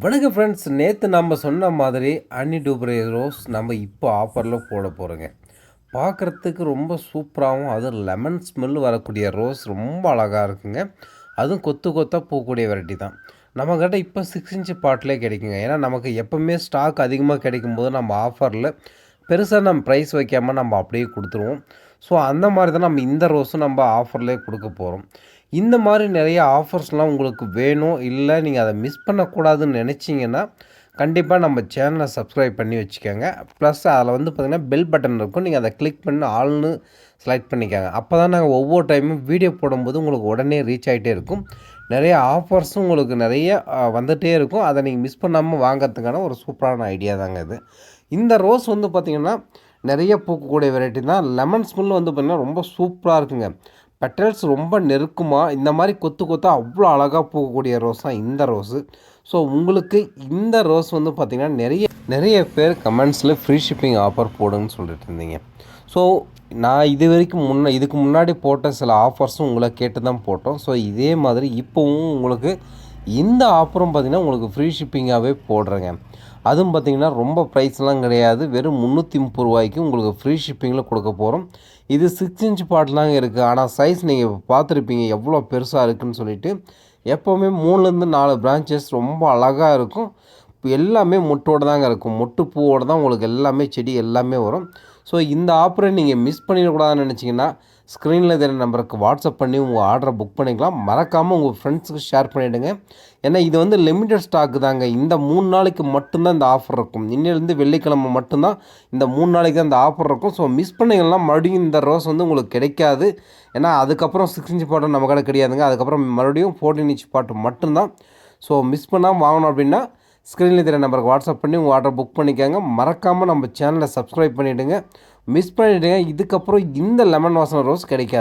வணக்கம் ஃப்ரெண்ட்ஸ் நேற்று நம்ம சொன்ன மாதிரி அன்னி டூப்ரே ரோஸ் நம்ம இப்போ ஆஃபரில் போட போகிறோங்க பார்க்குறதுக்கு ரொம்ப சூப்பராகவும் அதுவும் லெமன் ஸ்மெல் வரக்கூடிய ரோஸ் ரொம்ப அழகாக இருக்குங்க. அதுவும் கொத்து கொத்தாக போகக்கூடிய வெரைட்டி தான். நம்மக்கிட்ட இப்போ சிக்ஸ் இன்ச்சு பாட்டிலே கிடைக்குங்க. ஏன்னா நமக்கு எப்போவுமே ஸ்டாக் அதிகமாக கிடைக்கும் போது நம்ம ஆஃபரில் பெருசாக நம்ம ப்ரைஸ் வைக்காமல் நம்ம அப்படியே கொடுத்துருவோம். ஸோ அந்த மாதிரி தான் நம்ம இந்த ரோஸும் நம்ம ஆஃபர்லேயே கொடுக்க போகிறோம் இந்த மாதிரி நிறைய ஆஃபர்ஸ்லாம் உங்களுக்கு வேணும் இல்லை நீங்கள் அதை மிஸ் பண்ணக்கூடாதுன்னு நினச்சிங்கன்னா கண்டிப்பாக நம்ம சேனலை சப்ஸ்கிரைப் பண்ணி வச்சுக்கோங்க. ப்ளஸ் அதில் வந்து பார்த்திங்கன்னா பெல் பட்டன் இருக்கும். நீங்கள் அதை கிளிக் பண்ணி ஆள்னு செலக்ட் பண்ணிக்கோங்க. அப்போ தான் நாங்கள் ஒவ்வொரு டைமும் வீடியோ போடும்போது உங்களுக்கு உடனே ரீச் ஆகிட்டே இருக்கும். நிறைய ஆஃபர்ஸும் உங்களுக்கு நிறைய வந்துகிட்டே இருக்கும். அதை நீங்கள் மிஸ் பண்ணாமல் வாங்கிறதுக்கான ஒரு சூப்பரான ஐடியா தாங்க இது. இந்த ரோஸ் வந்து பார்த்திங்கன்னா நிறைய பூக்கக்கூடிய வெரைட்டி தான். லெமன் ஸ்மெல் வந்து பார்த்திங்கன்னா ரொம்ப சூப்பராக இருக்குங்க. பெட்டல்ஸ் ரொம்ப நெருக்கமாக இந்த மாதிரி கொத்து கொத்தா அவ்வளோ அழகாக பூக்கக்கூடிய ரோஸ் தான் இந்த ரோஸு ஸோ உங்களுக்கு இந்த ரோஸ் வந்து பார்த்திங்கன்னா நிறைய நிறைய பேர் கமெண்ட்ஸில் ஃப்ரீ ஷிப்பிங் ஆஃபர் போடுன்னு சொல்லிட்டு இருந்தீங்க. ஸோ நான் இது வரைக்கும் முன்ன இதுக்கு முன்னாடி போட்ட சில ஆஃபர்ஸும் உங்களை கேட்டு தான் போட்டோம். ஸோ இதே மாதிரி இப்போவும் உங்களுக்கு இந்த ஆஃபரும் பார்த்திங்கன்னா உங்களுக்கு ஃப்ரீ ஷிப்பிங்காகவே போடுறேங்க. அதுவும் பார்த்திங்கன்னா ரொம்ப ப்ரைஸ்லாம் கிடையாது. வெறும் முந்நூற்றி முப்பது ரூபாய்க்கு உங்களுக்கு ஃப்ரீ ஷிப்பிங்கில் கொடுக்க போகிறோம் இது சிக்ஸ் இன்ச் பாட்டிலாங்க இருக்குது ஆனால் சைஸ் நீங்கள் இப்போ பார்த்துருப்பீங்க எவ்வளோ பெருசாக இருக்குன்னு சொல்லிட்டு. எப்போவுமே மூணுலேருந்து நாலு பிரான்ச்சஸ் ரொம்ப அழகாக இருக்கும். எல்லாமே மொட்டோடு தாங்க இருக்கும். மொட்டு பூவோடு தான் உங்களுக்கு எல்லாமே செடி எல்லாமே வரும். ஸோ இந்த ஆஃபரை நீங்கள் மிஸ் பண்ணிடக்கூடாதுன்னு நினச்சிங்கன்னா ஸ்க்ரீனில் தெரிய நம்பருக்கு வாட்ஸ்அப் பண்ணி உங்கள் ஆர்டரை புக் பண்ணிக்கலாம். மறக்காமல் உங்கள் ஃப்ரெண்ட்ஸுக்கு ஷேர் பண்ணிவிடுங்க ஏன்னா இது வந்து லிமிட்டட் ஸ்டாக்கு தாங்க. இந்த மூணு நாளைக்கு மட்டும்தான் இந்த ஆஃபர் இருக்கும். இன்னிலேருந்து வெள்ளிக்கிழமை மட்டும்தான் இந்த மூணு நாளைக்கு தான் இந்த ஆஃபர் இருக்கும். ஸோ மிஸ் பண்ணிங்கன்னா மறுபடியும் இந்த ரோஸ் வந்து உங்களுக்கு கிடைக்காது. ஏன்னா அதுக்கப்புறம் சிக்ஸ் இன்ச் பாட்டும் நம்ம கடை கிடையாதுங்க. அதுக்கப்புறம் மறுபடியும் ஃபோர்டீன் இன்ச் பாட்டு மட்டும்தான். ஸோ மிஸ் பண்ணாமல் வாங்கணும் அப்படின்னா ஸ்க்ரீனில் தெரிய நம்பருக்கு வாட்ஸ்அப் பண்ணி உங்கள் ஆர்டர் புக் பண்ணிக்கோங்க. மறக்காமல் நம்ம சேனலை சப்ஸ்கிரைப் பண்ணிவிடுங்க மிஸ் பண்ணிவிடுங்க இதுக்கப்புறம் இந்த லெமன் வாசனை ரோஸ் கிடைக்காது.